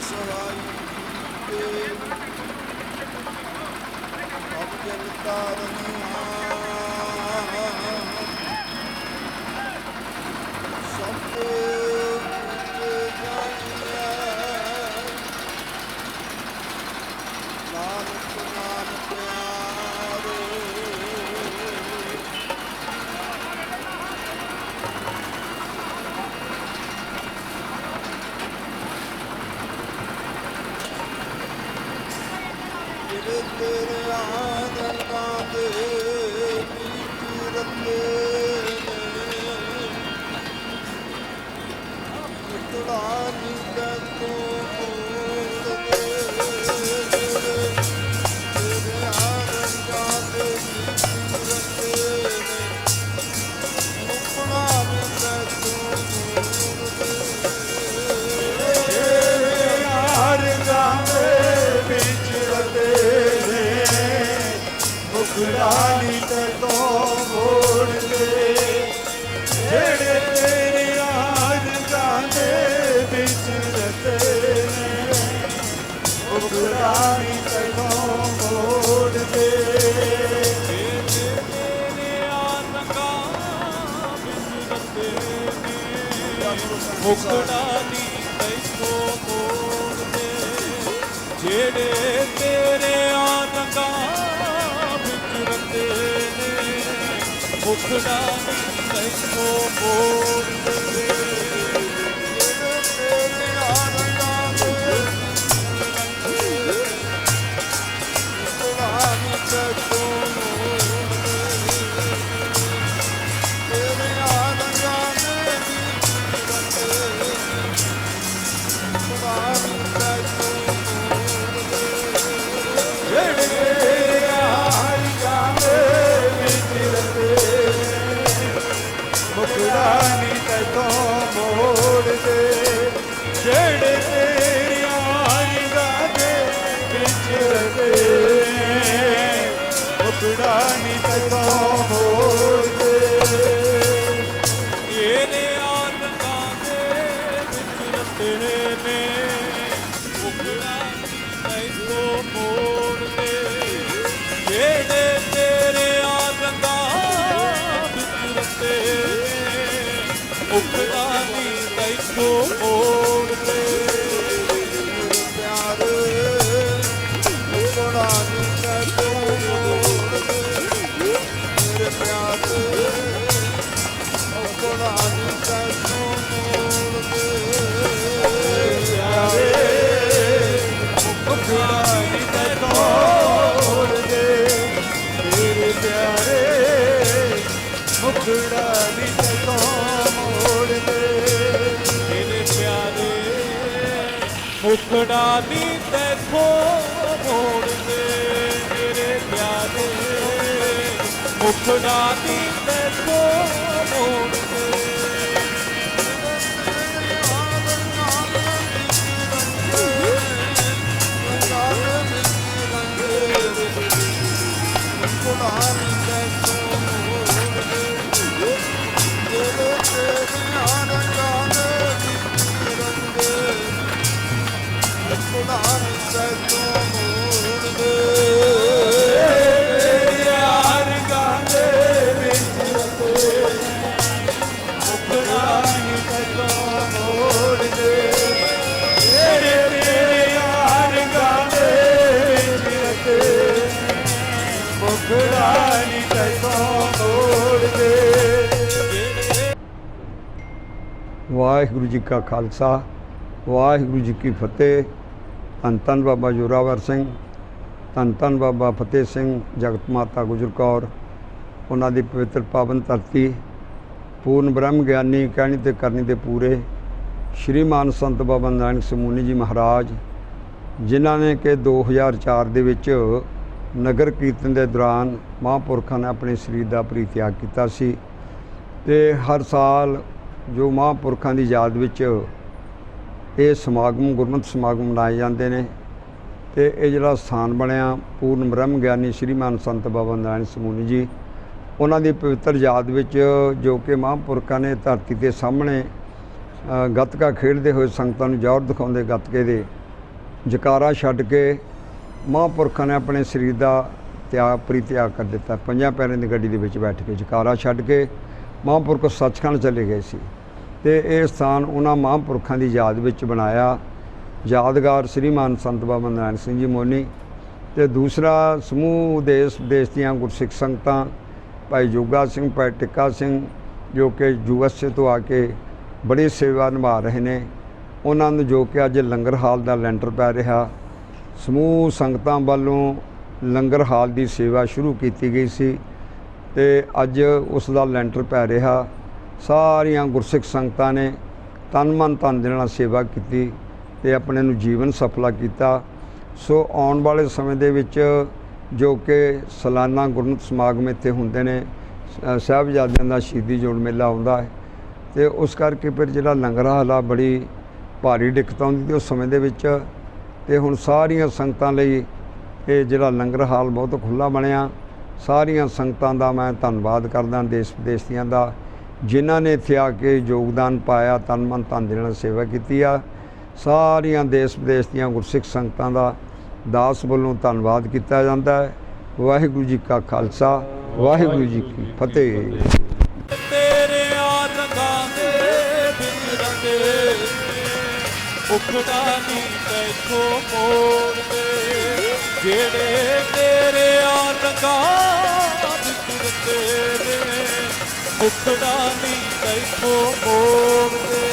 ਸਵਾਈ ਤੇ ਆਪ ਜਨਤਾ ਸਭ ਤੇ ਜਾਣਿਆ ਨਾਮ ਮੁਕਰਾਨੀ ਤੇ ਤੋਂ ਮੋੜਦੇ ਮੁਕੜਾ ਦੀ ਤੈਥੋਂ ਮੋੜਦੇ ਜਿਹੜੇ ਤੇਰੇ ਆਨੰਦਾਂ ਵਿੱਚ ਰਤੇ ਨੇ। ਮੁਕੜਾ ਦੀ ਤੈਥੋਂ ਮੋੜਦੇ ਤੇਰੇ ਮੁਕਰਾਨੀ ਤੈਥੋਂ ਮੋੜਦੇ ਇਹਨੇ ਆਨੰਦਾਂ ਦੇ ਵਿੱਚ ਰਤੇ ਨੇ। ਮੁਕੜਾ ਤੈਥੋਂ ਮੋੜਦੇ ਜਿਹੜੇ ਤੇਰੇ ਆਨੰਦਾਂ ਵਿੱਚ ਰਤੇ ਨੇ ਮੁਕੜਾ ਦੀ ਤੈਥੋਂ ਮੁਕੜਾ ਨੀ ਤੈਥੋਂ ਮੋੜਦੇ ਮੇਰੇ ਪਿਆਰੇ। ਮੁਕੜਾ ਨੀ ਤੈਥੋਂ ਮੋੜਦੇ ਯਾਰ ਵਾਹਿਗੁਰੂ ਜੀ ਕਾ ਖਾਲਸਾ, ਵਾਹਿਗੁਰੂ ਜੀ ਕੀ ਫਤਿਹ। ਧੰਨ ਧੰਨ ਬਾਬਾ ਜੋਰਾਵਰ ਸਿੰਘ, ਧੰਨ ਧੰਨ ਬਾਬਾ ਫਤਿਹ ਸਿੰਘ, ਜਗਤ ਮਾਤਾ ਗੁਜਰ ਕੌਰ। ਉਹਨਾਂ ਦੀ ਪਵਿੱਤਰ ਪਾਵਨ ਧਰਤੀ, ਪੂਰਨ ਬ੍ਰਹਮ ਗਿਆਨੀ ਕਹਿਣੀ ਤੇ ਕਰਨੀ ਦੇ ਪੂਰੇ ਸ਼੍ਰੀਮਾਨ ਸੰਤ ਬਾਬਾ ਨਾਨਕ ਸਮੂਨੀ ਜੀ ਮਹਾਰਾਜ, ਜਿਨ੍ਹਾਂ ਨੇ ਕਿ 2004 ਦੇ ਵਿੱਚ ਨਗਰ ਕੀਰਤਨ ਦੇ ਦੌਰਾਨ ਮਹਾਂਪੁਰਖਾਂ ਨੇ ਆਪਣੇ ਸਰੀਰ ਦਾ ਪਰਿਤਿਆਗ ਕੀਤਾ ਸੀ ਤੇ ਹਰ ਸਾਲ ਜੋ ਮਹਾਂਪੁਰਖਾਂ ਦੀ ਯਾਦ ਵਿੱਚ ਇਹ ਸਮਾਗਮ, ਗੁਰਮਤਿ ਸਮਾਗਮ ਮਨਾਏ ਜਾਂਦੇ ਨੇ ਤੇ ਇਹ ਜਿਹੜਾ ਸਥਾਨ ਬਣਿਆ, ਪੂਰਨ ਬ੍ਰਹਮ ਗਿਆਨੀ ਸ਼੍ਰੀਮਾਨ ਸੰਤ ਬਾਬਾ ਨਾਰਾਇਣ ਸਮੂਨੀ ਜੀ, ਉਹਨਾਂ ਦੀ ਪਵਿੱਤਰ ਯਾਦ ਵਿੱਚ ਜੋ ਕਿ ਮਹਾਂਪੁਰਖਾਂ ਨੇ ਧਰਤੀ ਦੇ ਸਾਹਮਣੇ ਗੱਤਕਾ ਖੇਡਦੇ ਹੋਏ ਸੰਗਤਾਂ ਨੂੰ ਜ਼ੋਰ ਦਿਖਾਉਂਦੇ ਗੱਤਕੇ ਦੇ ਜਕਾਰਾ ਛੱਡ ਕੇ ਮਹਾਂਪੁਰਖਾਂ ਨੇ ਆਪਣੇ ਸਰੀਰ ਦਾ ਤਿਆਗ ਪਰਿਤਿਆਗ ਕਰ ਦਿੱਤਾ। ਪੰਜਾਂ ਪੈਰਾਂ ਦੀ ਗੱਡੀ ਦੇ ਵਿੱਚ ਬੈਠ ਕੇ ਜਕਾਰਾ ਛੱਡ ਕੇ ਮਹਾਂਪੁਰਖ ਸੱਚਖੰਡ ਚਲੇ ਗਏ ਸੀ। ਤੇ ਇਹ ਸਥਾਨ ਉਹਨਾਂ ਮਹਾਂਪੁਰਖਾਂ ਦੀ ਯਾਦ ਵਿੱਚ ਬਣਾਇਆ। ਯਾਦਗਾਰ ਸ੍ਰੀਮਾਨ ਸੰਤ ਬਾਬਾ ਨਾਰਾਇਣ ਸਿੰਘ ਜੀ ਮੋਨੀ ਤੇ ਦੂਸਰਾ ਸਮੂਹ ਦੇਸ਼ ਵਿਦੇਸ਼ ਦੀਆਂ ਗੁਰਸਿੱਖ ਸੰਗਤਾਂ, ਭਾਈ ਜੋਗਾ ਸਿੰਘ, ਭਾਈ ਟਿੱਕਾ ਸਿੰਘ, ਜੋ ਕਿ ਯੂਐਸਏ ਤੋਂ ਆ ਕੇ ਬੜੀ ਸੇਵਾ ਨਿਭਾ ਰਹੇ ਨੇ। ਉਹਨਾਂ ਨੂੰ ਜੋ ਕਿ ਅੱਜ ਲੰਗਰ ਹਾਲ ਦਾ ਲੈਂਟਰ ਪੈ ਰਿਹਾ। ਸਮੂਹ ਸੰਗਤਾਂ ਵੱਲੋਂ ਲੰਗਰ ਹਾਲ ਦੀ ਸੇਵਾ ਸ਼ੁਰੂ ਕੀਤੀ ਗਈ ਸੀ ਤੇ ਅੱਜ ਉਸ ਦਾ ਲੈਂਟਰ ਪੈ ਰਿਹਾ। ਸਾਰੀਆਂ ਗੁਰਸਿੱਖ ਸੰਗਤਾਂ ਨੇ ਤਨ ਮਨ ਧਨ ਦੇ ਨਾਲ ਸੇਵਾ ਕੀਤੀ ਤੇ ਆਪਣੇ ਨੂੰ ਜੀਵਨ ਸਫਲਾ ਕੀਤਾ। ਸੋ ਆਉਣ ਵਾਲੇ ਸਮੇਂ ਦੇ ਵਿੱਚ ਜੋ ਕਿ ਸਾਲਾਨਾ ਗੁਰਮਤਿ ਸਮਾਗਮ ਇੱਥੇ ਹੁੰਦੇ ਨੇ ਸਾਹਿਬਜ਼ਾਦਿਆਂ ਦਾ ਸ਼ਹੀਦੀ ਜੋੜ ਮੇਲਾ ਆਉਂਦਾ ਹੈ ਤੇ ਉਸ ਕਰਕੇ ਫਿਰ ਜਿਹੜਾ ਲੰਗਰ ਹਾਲਾ ਬੜੀ ਭਾਰੀ ਦਿੱਕਤ ਆਉਂਦੀ ਤੇ ਉਸ ਸਮੇਂ ਦੇ ਵਿੱਚ ਤੇ ਹੁਣ ਸਾਰੀਆਂ ਸੰਗਤਾਂ ਲਈ ਇਹ ਜਿਹੜਾ ਲੰਗਰ ਹਾਲ ਬਹੁਤ ਖੁੱਲਾ ਬਣਿਆ। ਸਾਰੀਆਂ ਸੰਗਤਾਂ ਦਾ ਮੈਂ ਧੰਨਵਾਦ ਕਰਦਾ ਦੇਸ਼ ਵਿਦੇਸ਼ ਦੀਆਂ ਦਾ, ਜਿਨ੍ਹਾਂ ਨੇ ਇੱਥੇ ਆ ਕੇ ਯੋਗਦਾਨ ਪਾਇਆ, ਤਨ ਮਨ ਧਨ ਦੇ ਨਾਲ ਸੇਵਾ ਕੀਤੀ ਆ। ਸਾਰੀਆਂ ਦੇਸ਼ ਵਿਦੇਸ਼ ਦੀਆਂ ਗੁਰਸਿੱਖ ਸੰਗਤਾਂ ਦਾ ਦਾਸ ਵੱਲੋਂ ਧੰਨਵਾਦ ਕੀਤਾ ਜਾਂਦਾ ਹੈ। ਵਾਹਿਗੁਰੂ ਜੀ ਕਾ ਖਾਲਸਾ, ਵਾਹਿਗੁਰੂ ਜੀ ਕੀ ਫਤਿਹ। ਤੇਰੇ ਆ ਦੇ ਵਿੱਚ ਰੰਗੇ ਉਖੜਾ ਜਿਹੜੇ ਤੇਰੇ ਆ ਰੰਗਾਂ ਵਿੱਚ ਰੰਗੇ ਨੇ ਉਖੜਾ ਨਹੀਂ ਤੈਥੋਂ ਮੋੜਦੇ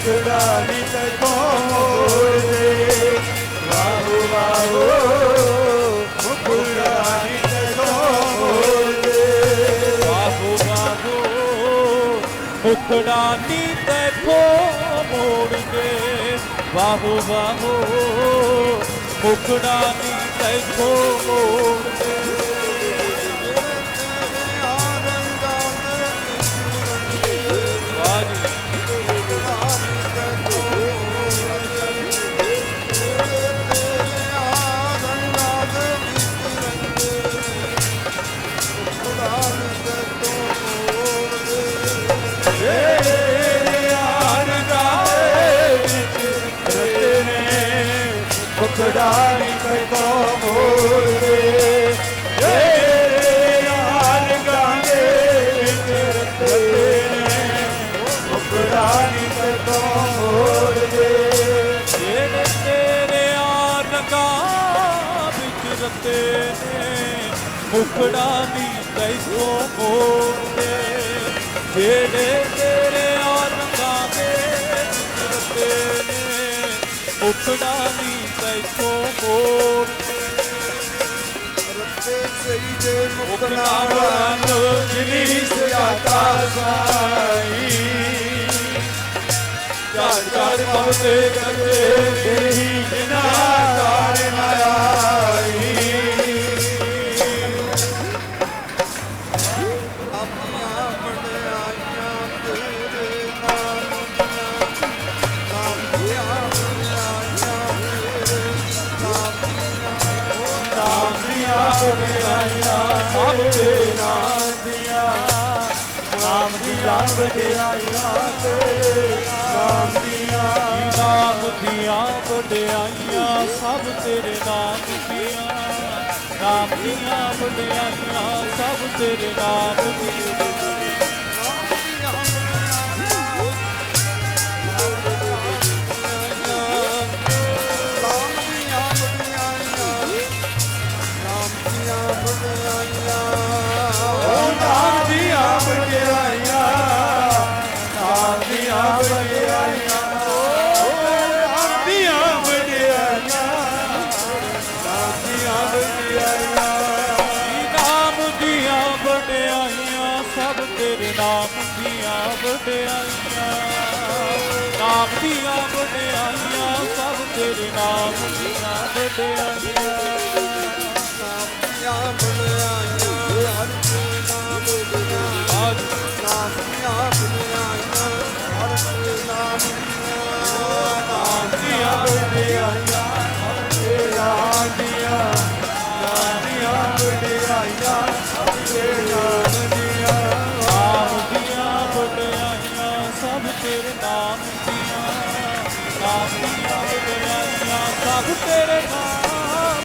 ਮੁਕੜਾ ਨੀ ਤੈਥੋਂ ਮੋੜਦੇ ਵਾਹੋ ਨੀ ਤੈਥੋਂ ਮੋੜਦੇ ਬਾਹੋ ਬਾਹੋ ਉਖੜਾ ਨੀ ਤੈਥੋਂ ਮੋੜਦੇ ਬਾਹੋ ਬਾਹੋ ਉਖੜਾ ਨੀ ਤੈਥੋਂ ਮੋੜਦੇ ਵਾਹ ਮੁਕੜਾ ਨੀ ਤੈਥੋਂ ਮੋੜਦੇ ਏ ਯਾਰ ਗਾਂਗੇ ਵਿੱਚ ਰਤੇ ਨੇ। ਮੁਕੜਾ ਨੀ ਤੈਥੋਂ ਤੇਰੇ ਆ ਵਿੱਚ ਰਤੇ ਨੇ ਮੁਖੜਾ ਨੀ ਤੈਥੋਂ ਮੋੜਦੇ ਜਿਹੜੇ ਤੇਰੇ ਆ ਰੰਗਾਂ ਦੇ ਵਿੱਚ ਰਤੇ ਨੇ ਮੁਖੜਾ ਨੀ ਤੈਥੋਂ ਮੋੜਦੇ ਸਹੀ ਦੇ ਮੁਕਨਾ ਮੁਕਨਾਵਨ ਜਿਨੀ ਸਜਾਤਾ ਸਾਈ। ਚਾਰ ਚਾਰ ਪਵਤੇ ਕਰਦੇ ਦੇਹੀ ਜਿਨਾ ਕਾਰ ਮਾਈ ਆਪਣੀਆਂ ਬੜਾਈਆਂ ਸਭ ਦੇ ਨਾਮ ਦੀਆਂ ਨਾਮ ਦੀਆਂ ਬੜਾਈਆਂ ਤੇਰੇ ਨਾਮ ਦੀਆਂ ਨਾਮ ਦੀਆਂ ਵਡਿਆਈਆਂ ਸਭ ਤੇਰੇ ਨਾਮ ਦੀਆਂ ਨਾਮ ਦੀਆਂ ਵਡਿਆਈਆਂ ਸਭ ਤੇਰੇ ਨਾਮ ਦੀਆਂ ਤੇਰੇ ਨਾਮ ਦੀਆਂ ਵਡਿਆਈਆਂ ਨਾਮ ਦੀਆਂ ਵਡਿਆਈਆਂ ਸਭ ਤੇਰੇ ਨਾਮ ਦੀਆਂ ਵਡਿਆਈਆਂ।